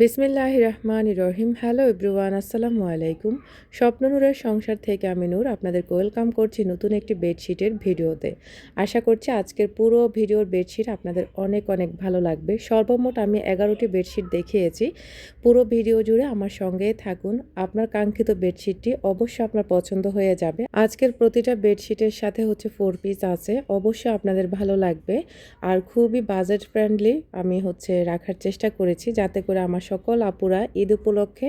বিসমিল্লাহ রহমান রহিম hello everyone, আসসালামু আলাইকুম। স্বপ্ননূরের সংসার থেকে আমি নূর, আপনাদেরকে ওয়েলকাম করছি নতুন একটি বেডশিটের ভিডিওতে। আশা করছি আজকের পুরো ভিডিওর বেডশিট আপনাদের অনেক অনেক ভালো লাগবে। সর্বমোট আমি এগারোটি বেডশিট দেখিয়েছি। পুরো ভিডিও জুড়ে আমার সঙ্গে থাকুন। আপনার কাঙ্ক্ষিত বেডশিটটি অবশ্যই আপনার পছন্দ হয়ে যাবে। আজকের প্রতিটা বেডশিটের সাথে হচ্ছে ফোর পিস আছে। অবশ্যই আপনাদের ভালো লাগবে। আর খুবই বাজেট ফ্রেন্ডলি আমি হচ্ছে রাখার চেষ্টা করেছি যাতে করে আমার সকল আপুরা ঈদ উপলক্ষে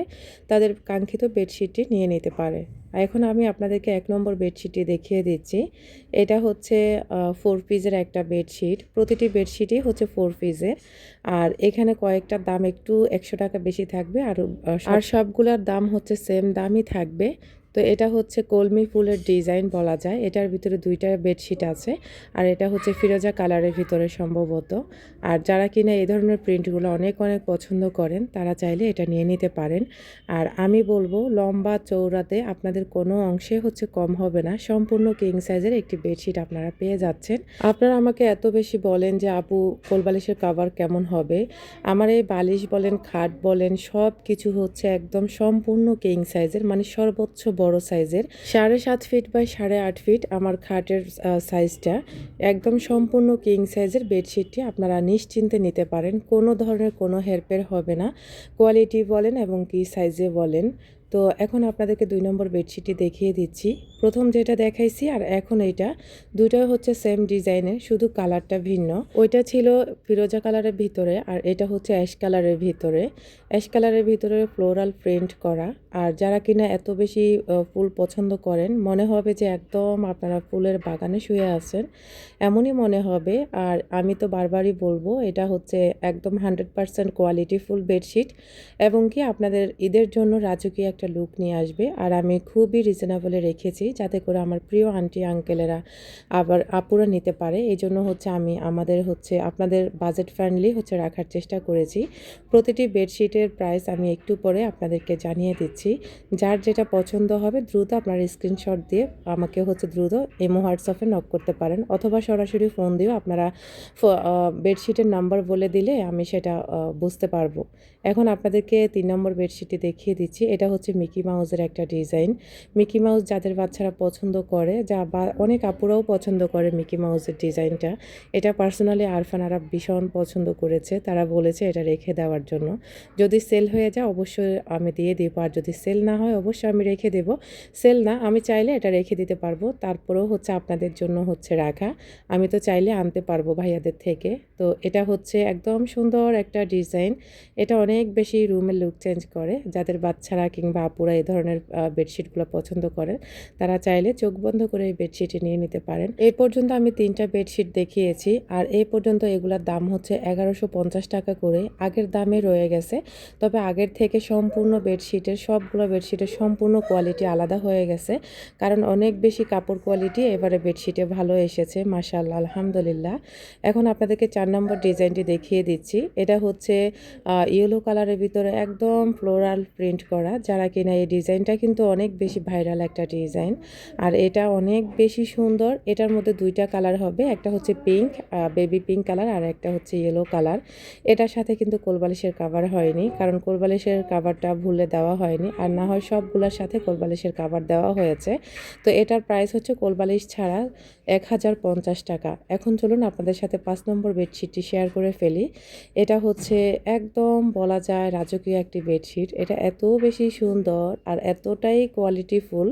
তাদের কাঙ্ক্ষিত বেডশিটটি নিয়ে নিতে পারে। এখন আমি আপনাদেরকে এক নম্বর বেডশিটটি দেখিয়ে দিচ্ছি। এটা হচ্ছে ফোর পিজের একটা বেডশিট। প্রতিটি বেডশিটই হচ্ছে ফোর পিসের আর এখানে কয়েকটার দাম একটু একশো টাকা বেশি থাকবে। আর আর সবগুলোর দাম হচ্ছে সেম দামই থাকবে। তো এটা হচ্ছে কলমি ফুলের ডিজাইন বলা যায়। এটার ভিতরে দুইটা বেডশিট আছে আর এটা হচ্ছে ফিরোজা কালারের ভিতরে সম্ভবত। আর যারা কিনা এই ধরনের প্রিন্টগুলো অনেক অনেক পছন্দ করেন, তারা চাইলে এটা নিয়ে নিতে পারেন। আর আমি বলব, লম্বা চৌড়াতে আপনাদের কোনো অংশে হচ্ছে কম হবে না। সম্পূর্ণ কিং সাইজের একটি বেডশিট আপনারা পেয়ে যাচ্ছেন। আপনারা আমাকে এত বেশি বলেন যে, আপু কোলবালিশের কাভার কেমন হবে? আমার এই বালিশ বলেন, খাট বলেন সব কিছু হচ্ছে একদম সম্পূর্ণ কিং সাইজের মানে সর্বোচ্চ বড় সাইজের। সাড়ে সাত ফিট বাই সাড়ে আট ফিট আমার খাটের সাইজটা একদম সম্পূর্ণ কিং সাইজের বেডশিটটি আপনারা নিশ্চিন্তে নিতে পারেন। কোনো ধরনের কোনো হেরপের হবে না। কোয়ালিটি বলেন এবং কি সাইজে বলেন। তো এখন আপনাদেরকে দুই নম্বর বেডশিটটি দেখিয়ে দিচ্ছি। প্রথম যেটা দেখাইছি আর এখন এইটা, দুইটাই হচ্ছে সেম ডিজাইনের শুধু কালারটা ভিন্ন। ওইটা ছিল ফিরোজা কালারের ভিতরে আর এটা হচ্ছে অ্যাশ কালারের ভিতরে। অ্যাশ কালারের ভিতরে ফ্লোরাল প্রিন্ট করা। আর যারা কিনা এত বেশি ফুল পছন্দ করেন, মনে হবে যে একদম আপনারা ফুলের বাগানে শুয়ে আছেন। এমনই মনে হবে আর আমি তো বারবারই বলব, এটা হচ্ছে একদম hundred percent quality full bedsheet এবং কি আপনাদের ঈদের জন্য রাজকীয় লুক নিয়ে আসবে। আর আমি খুবই রিজনেবলে রেখেছি যাতে করে আমার প্রিয় আন্টি আঙ্কেলেরা আবার আপুরা নিতে পারে। এই জন্য হচ্ছে আমি আমাদের হচ্ছে আপনাদের বাজেট ফ্রেন্ডলি হচ্ছে রাখার চেষ্টা করেছি। প্রতিটি বেডশিটের প্রাইস আমি একটু পরে আপনাদেরকে জানিয়ে দিচ্ছি। যার যেটা পছন্দ হবে দ্রুত আপনার স্ক্রিনশট দিয়ে আমাকে হচ্ছে দ্রুত এমো হোয়াটসঅ্যাপে নক করতে পারেন। অথবা সরাসরি ফোন দিয়েও আপনারা বেডশিটের নাম্বার বলে দিলে আমি সেটা বুঝতে পারব। এখন আপনাদেরকে তিন নম্বর বেডশিটটি দেখিয়ে দিচ্ছি। এটা হচ্ছে মিকি মাউসের একটা ডিজাইন মিকি মাউস যাদের বাচ্চারা পছন্দ করে, যা বা অনেক আপুরাও পছন্দ করে মিকি মাউসের ডিজাইনটা এটা পার্সোনালি আরফান ভীষণ পছন্দ করেছে। তারা বলেছে এটা রেখে দেওয়ার জন্য। যদি সেল হয়ে যায়, অবশ্যই আমি দিয়ে দিব। আর যদি সেল না হয়, অবশ্যই আমি রেখে দেব। সেল না, আমি চাইলে এটা রেখে দিতে পারব। তারপরেও হচ্ছে আপনাদের জন্য হচ্ছে রাখা। আমি তো চাইলে আনতে পারব ভাইয়াদের থেকে। তো এটা হচ্ছে একদম সুন্দর একটা ডিজাইন এটা অনেক বেশি রুমের লুক চেঞ্জ করে। যাদের বাচ্চারা কিংবা আপুরা এই ধরনের বেডশিটগুলো পছন্দ করেন, তারা চাইলে চোখ বন্ধ করে এই বেডশিটটি নিয়ে নিতে পারেন। এই পর্যন্ত আমি তিনটা বেডশিট দেখিয়েছি, আর এই পর্যন্ত এগুলোর দাম হচ্ছে এগারোশো পঞ্চাশ টাকা করে, আগের দামে রয়ে গেছে, তবে আগের থেকে সম্পূর্ণ বেডশিটের সবগুলো বেডশিটের সম্পূর্ণ কোয়ালিটি আলাদা হয়ে গেছে, কারণ অনেক বেশি কাপড় কোয়ালিটি এবারে বেডশিটে ভালো এসেছে মাশাল্লাহ আলহামদুলিল্লাহ। এখন আপনাদেরকে চার নম্বর ডিজাইনটি দেখিয়ে দিচ্ছি, এটা হচ্ছে ইয়েলো কালারের ভিতরে একদম ফ্লোরাল প্রিন্ট করা, যারা কিনা এই ডিজাইনটা কিন্তু অনেক বেশি ভাইরাল একটা ডিজাইন। আর এটা অনেক বেশি সুন্দর। এটার মধ্যে দুইটা কালার হবে। একটা হচ্ছে পিঙ্ক বেবি পিঙ্ক কালার আর একটা হচ্ছে ইয়েলো কালার। এটার সাথে কিন্তু কোলবালিশের কাভার হয়নি, কারণ কোলবালিশের কাভারটা ভুলে দেওয়া হয়নি। আর না হয় সবগুলোর সাথে কোলবালিশের কাভার দেওয়া হয়েছে। তো এটার প্রাইস হচ্ছে কোলবালিশ ছাড়া এক হাজার পঞ্চাশ টাকা। এখন চলুন আপনাদের সাথে পাঁচ নম্বর বেডশিটটি শেয়ার করে ফেলি। এটা হচ্ছে একদম বলা যায় রাজকীয় একটি বেডশিট এটা এত বেশি সুন্দর আর এতটাই কোয়ালিটিফুল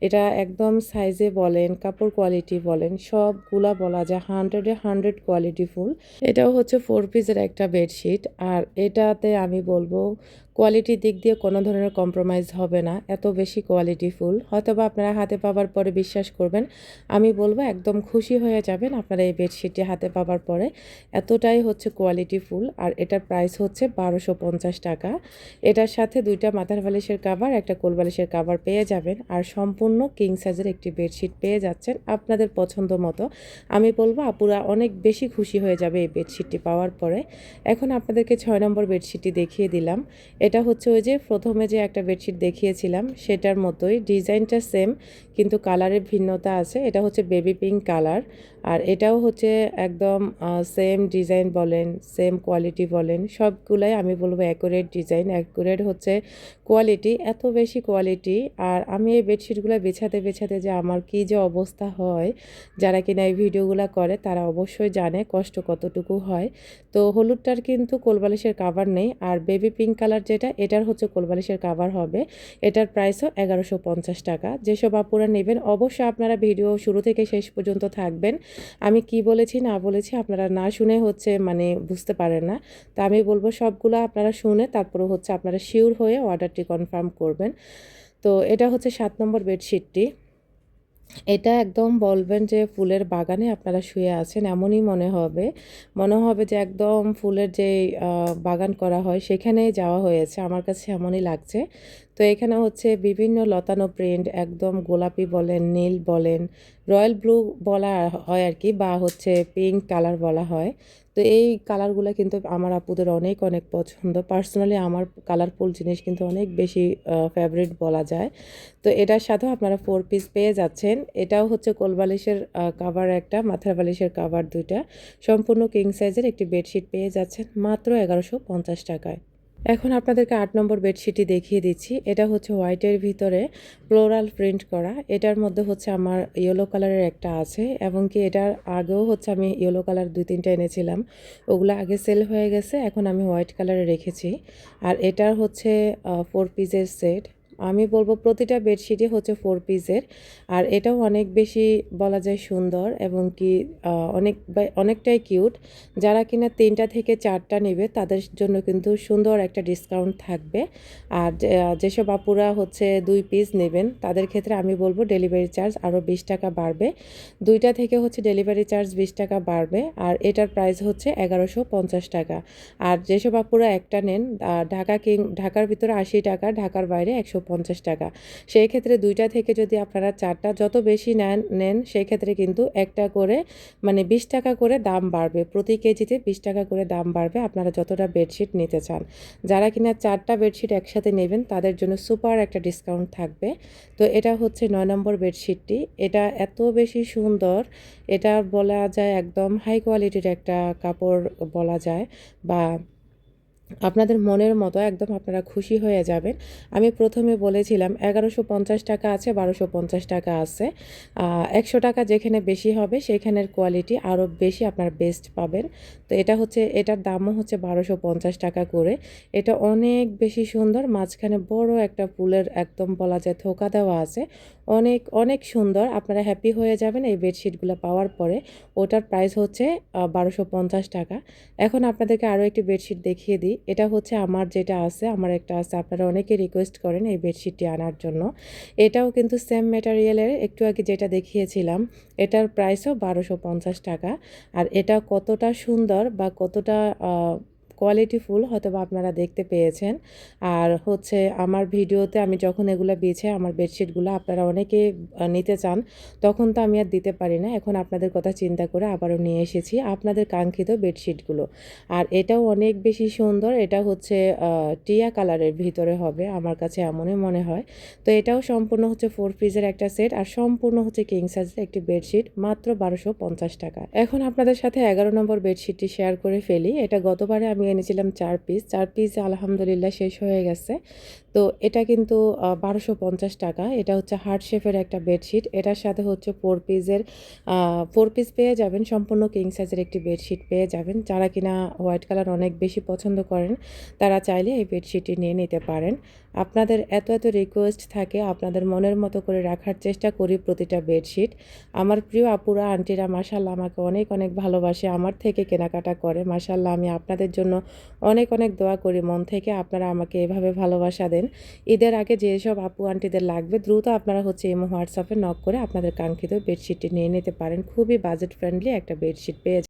এটা একদম সাইজে বলেন, কাপড় কোয়ালিটি বলেন, সবগুলা বলা যায় হান্ড্রেডে হান্ড্রেড কোয়ালিটিফুল এটাও হচ্ছে ফোর পিসের একটা বেডশিট আর এটাতে আমি বলব কোয়ালিটির দিক দিয়ে কোনো ধরনের কম্প্রোমাইজ হবে না। এত বেশি কোয়ালিটিফুল হয়তো বা আপনারা হাতে পাবার পরে বিশ্বাস করবেন, আমি বলব একদম খুশি হয়ে যাবেন আপনারা এই বেডশিটটি হাতে পাবার পরে। এতটাই হচ্ছে কোয়ালিটি ফুল আর এটার প্রাইস হচ্ছে বারোশো পঞ্চাশ টাকা। এটার সাথে দুইটা মাথার বালিশের কাভার একটা কোল বালিশের কাভার পেয়ে যাবেন আর সম্পূর্ণ কিং সাইজের একটি বেডশিট পেয়ে যাচ্ছেন আপনাদের পছন্দ মতো। আমি বলব আপুরা অনেক বেশি খুশি হয়ে যাবে এই বেডশিটটি পাওয়ার পরে। এখন আপনাদেরকে ছয় নম্বর বেডশিটটি দেখিয়ে দিলাম। এটা হচ্ছে ওই যে প্রথমে যে একটা বেডশিট দেখিয়েছিলাম, সেটার মতোই। ডিজাইনটা সেম কিন্তু কালারের ভিন্নতা আছে। এটা হচ্ছে বেবি পিঙ্ক কালার আর এটাও হচ্ছে একদম সেম ডিজাইন বলেন সেম কোয়ালিটি বলেন, সবগুলাই আমি বলব অ্যাকুরেট ডিজাইন অ্যাকুরেট হচ্ছে কোয়ালিটি এত বেশি কোয়ালিটি আর আমি এই বেডশিটগুলো বেছাতে বেছাতে যে আমার কী যে অবস্থা হয়, যারা কিনা এই ভিডিওগুলো করে, তারা অবশ্যই জানে কষ্ট কতটুকু হয়। তো হলুদটার কিন্তু কোলবালিশের কাভার নেই, আর বেবি পিঙ্ক কালার যেটা, এটার হচ্ছে কোলবালিশের কাভার হবে। এটার প্রাইসও এগারোশো টাকা। যেসব আপুরা নেবেন, অবশ্যই আপনারা ভিডিও শুরু থেকে শেষ পর্যন্ত থাকবেন। আমি কি বলেছি, না বলেছি আপনারা না শুনে হচ্ছে মানে বুঝতে পারেন না। তো আমি বলব সবগুলো আপনারা শুনে তারপরে হচ্ছে আপনারা শিওর হয়ে অর্ডারটি কনফার্ম করবেন। তো এটা হচ্ছে সাত নম্বর বেডশিটটি। এটা একদম বলবেন যে ফুলের বাগানে আপনারা শুয়ে আছেন, এমনই মনে হবে। মনে হবে যে একদম ফুলের যে বাগান করা হয় সেখানেই যাওয়া হয়েছে। আমার কাছে এমনই লাগছে। তো এখানে হচ্ছে বিভিন্ন লতানো প্রিন্ট একদম গোলাপি বলেন, নীল বলেন রয়্যাল ব্লু বলা হয় আর কি বা হচ্ছে পিঙ্ক কালার বলা হয়। তো এই কালারগুলো কিন্তু আমার আপুদের অনেক অনেক পছন্দ। পার্সোনালি আমার কালারফুল জিনিস কিন্তু অনেক বেশি ফেভারিট বলা যায়। তো এটার সাথেও আপনারা ফোর পিস পেয়ে যাচ্ছেন। এটাও হচ্ছে কোলবালিশের কাভার একটা, মাথার বালিশের কাভার দুইটা। সম্পূর্ণ কিং সাইজের একটি বেডশিট পেয়ে যাচ্ছেন মাত্র এগারোশো পঞ্চাশ টাকায়। এখন আপনাদেরকে আট নম্বর বেডশিটটি দেখিয়ে দিচ্ছি। এটা হচ্ছে হোয়াইটের ভিতরে ফ্লোরাল প্রিন্ট করা। এটার মধ্যে হচ্ছে আমার ইয়েলো কালারের একটা আছে এবং কি এটার আগেও হচ্ছে আমি ইয়েলো কালার দুই তিনটা এনেছিলাম। ওগুলো আগে সেল হয়ে গেছে, এখন আমি হোয়াইট কালারে রেখেছি। আর এটার হচ্ছে ফোর পিসের সেট আমি বলব প্রতিটা বেডশিটই হচ্ছে ফোর পিসের আর এটাও অনেক বেশি বলা যায় সুন্দর এবং কি অনেক অনেকটাই কিউট যারা কিনা তিনটা থেকে চারটা নেবে, তাদের জন্য কিন্তু সুন্দর একটা ডিসকাউন্ট থাকবে। আর যেসব আপুরা হচ্ছে দুই পিস নেবেন, তাদের ক্ষেত্রে আমি বলব ডেলিভারি চার্জ আরও বিশ টাকা বাড়বে। দুইটা থেকে হচ্ছে ডেলিভারি চার্জ বিশ টাকা বাড়বে, আর এটার প্রাইস হচ্ছে এগারোশো পঞ্চাশ টাকা। আর যেসব আপুরা একটা নেন ঢাকা কিং, ঢাকার ভিতরে আশি টাকা, ঢাকার বাইরে একশো পঞ্চাশ টাকা। সেই ক্ষেত্রে দুইটা থেকে যদি আপনারা চারটা যত বেশি নেন নেন, সেই ক্ষেত্রে কিন্তু একটা করে মানে বিশ টাকা করে দাম বাড়বে। প্রতি কেজিতে বিশ টাকা করে দাম বাড়বে আপনারা যতটা বেডশিট নিতে চান। যারা কিনা চারটা বেডশিট একসাথে নেবেন, তাদের জন্য সুপার একটা ডিসকাউন্ট থাকবে। তো এটা হচ্ছে নয় নম্বর বেডশিটটি। এটা এত বেশি সুন্দর, এটা বলা যায় একদম হাই কোয়ালিটির একটা কাপড় বলা যায় বা আপনাদের মনের মতো একদম আপনারা খুশি হয়ে যাবেন। আমি প্রথমে বলেছিলাম, এগারোশো পঞ্চাশ টাকা আছে, বারোশো পঞ্চাশ টাকা আছে। একশো টাকা যেখানে বেশি হবে, সেখানের কোয়ালিটি আরও বেশি আপনার বেস্ট পাবেন। তো এটা হচ্ছে, এটার দামও হচ্ছে বারোশো পঞ্চাশ টাকা করে। এটা অনেক বেশি সুন্দর, মাঝখানে বড় একটা ফুলের একদম বলা যায়, থোকা দেওয়া আছে। অনেক অনেক সুন্দর। আপনারা হ্যাপি হয়ে যাবেন এই বেডশিটগুলো পাওয়ার পরে। ওটার প্রাইস হচ্ছে বারোশো পঞ্চাশ টাকা। এখন আপনাদেরকে আরও একটি বেডশিট দেখিয়ে দিই। এটা হচ্ছে আমার যেটা আছে, আমার একটা আছে। আপনারা অনেকে রিকোয়েস্ট করেন এই বেডশিটটি আনার জন্য। এটাও কিন্তু সেম ম্যাটারিয়ালের একটু আগে যেটা দেখিয়েছিলাম, এটার প্রাইসও বারোশো পঞ্চাশ টাকা। আর এটা কতটা সুন্দর বা কতটা কোয়ালিটিফুল হয়তো বা আপনারা দেখতে পেয়েছেন। আর হচ্ছে আমার ভিডিওতে আমি যখন এগুলো বেছে আমার বেডশিটগুলো আপনারা অনেকে নিতে চান, তখন তো আমি আর দিতে পারি না। এখন আপনাদের কথা চিন্তা করে আবারও নিয়ে এসেছি আপনাদের কাঙ্ক্ষিত বেডশিটগুলো। আর এটাও অনেক বেশি সুন্দর, এটা হচ্ছে টিয়া কালারের ভিতরে হবে আমার কাছে এমনই মনে হয়। তো এটাও সম্পূর্ণ হচ্ছে ফোর পিসের একটা সেট আর সম্পূর্ণ হচ্ছে কিং সাইজের একটি বেডশিট, মাত্র বারোশো টাকা। এখন আপনাদের সাথে এগারো নম্বর বেডশিটটি শেয়ার করে ফেলি। এটা গতবারে আমি এনেছিলাম চার পিস চার পিস আলহামদুলিল্লাহ শেষ হয়ে গেছে। তো এটা কিন্তু বারোশো পঞ্চাশ টাকা। এটা হচ্ছে হার্ট শেফের একটা বেডশিট। এটার সাথে হচ্ছে ফোর পিসের ফোর পিস পেয়ে যাবেন, সম্পূর্ণ কিং সাইজের একটি বেডশিট পেয়ে যাবেন। যারা কিনা হোয়াইট কালার অনেক বেশি পছন্দ করেন, তারা চাইলে এই বেডশিটটি নিয়ে নিতে পারেন। আপনাদের এত এত রিকোয়েস্ট থাকে, আপনাদের মনের মতো করে রাখার চেষ্টা করি প্রতিটা বেডশিট। আমার প্রিয় আপুরা, আন্টিরা মাসাল্লাহ আমাকে অনেক অনেক ভালোবাসে, আমার থেকে কেনাকাটা করে। মাসাল্লাহ আমি আপনাদের জন্য অনেক অনেক দোয়া করি। মন থেকে আপনারা আমাকে এভাবে ভালোবাসা দেন। ঈদের আগে যেসব আপু, আন্টিদের লাগবে, দ্রুত আপনারা হচ্ছে এমো হোয়াটসঅ্যাপে নক করে আপনাদের কাঙ্ক্ষিত বেডশিটটি নিয়ে নিতে পারেন। খুবই বাজেট ফ্রেন্ডলি একটা বেডশিট পেয়ে